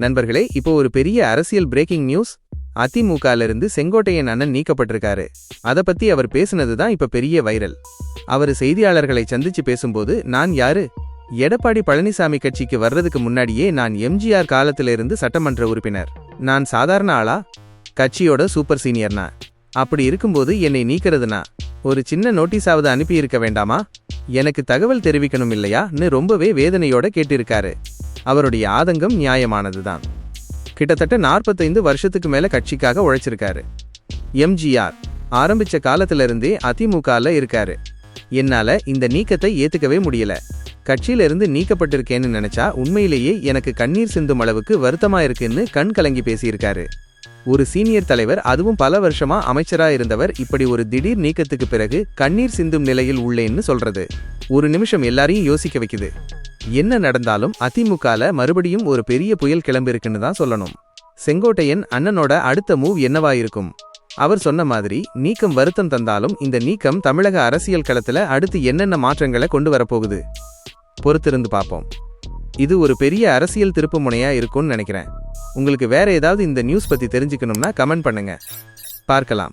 நண்பர்களே இப்போ ஒரு பெரிய அரசியல் பிரேக்கிங் நியூஸ் அதிமுகல இருந்து செங்கோட்டையன் அண்ணன் நீக்கப்பட்டிருக்காரு. அதை பத்தி அவர் பேசுனது தான் இப்ப பெரிய வைரல். அவர் செய்தியாளர்களை சந்திச்சு பேசும்போது நான் யாரு? எடப்பாடி பழனிசாமி கட்சிக்கு வர்றதுக்கு முன்னாடியே நான் எம்ஜிஆர் காலத்துல இருந்து சட்டமன்ற உறுப்பினர். நான் சாதாரண ஆளா? கட்சியோட சூப்பர் சீனியர்னா அப்படி இருக்கும்போது என்னை நீக்கிறதுனா? ஒரு சின்ன நோட்டீஸாவது அனுப்பியிருக்க வேண்டாமா? எனக்கு தகவல் தெரிவிக்கணும் இல்லையான்னு ரொம்பவே வேதனையோட கேட்டிருக்காரு. அவருடைய ஆதங்கம் நியாயமானதுதான். கிட்டத்தட்ட நாற்பத்தைந்து வருஷத்துக்கு மேல கட்சிக்காக உழைச்சிருக்காரு. எம்ஜிஆர் ஆரம்பிச்ச காலத்திலிருந்தே அதிமுகவில் அதிமுகல இருக்காரு. என்னால இந்த நீக்கத்தை ஏத்துக்கவே முடியல. கட்சியிலிருந்து நீக்கப்பட்டிருக்கேன்னு நினைச்சா உண்மையிலேயே எனக்கு கண்ணீர் சிந்தும் அளவுக்கு வருத்தமா இருக்குன்னு கண் கலங்கி பேசியிருக்காரு. ஒரு சீனியர் தலைவர் அதுவும் பல வருஷமா அமைச்சரா இருந்தவர் இப்படி ஒரு திடீர் நீக்கத்துக்கு பிறகு கண்ணீர் சிந்தும் நிலையில் உள்ளேன்னு சொல்றது. ஒரு நிமிஷம் எல்லாரையும் யோசிக்க வைக்குது. என்ன நடந்தாலும் அதிமுகல மறுபடியும் ஒரு பெரிய புயல் கிளம்பிருக்குன்னு தான் சொல்லணும். செங்கோட்டையன் அண்ணனோட அடுத்த மூவ் என்னவா இருக்கும் அவர் சொன்ன மாதிரி நீக்கம் வருத்தம் தந்தாலும் இந்த நீக்கம் தமிழக அரசியல் களத்துல அடுத்து என்னென்ன மாற்றங்களை கொண்டு வரப்போகுது? பொறுத்திருந்து பார்ப்போம் இது ஒரு பெரிய அரசியல் திருப்பு முனையா இருக்கும்னு நினைக்கிறேன். உங்களுக்கு வேற ஏதாவது இந்த நியூஸ் பத்தி தெரிஞ்சுக்கணும்னா கமெண்ட் பண்ணுங்க. பார்க்கலாம்.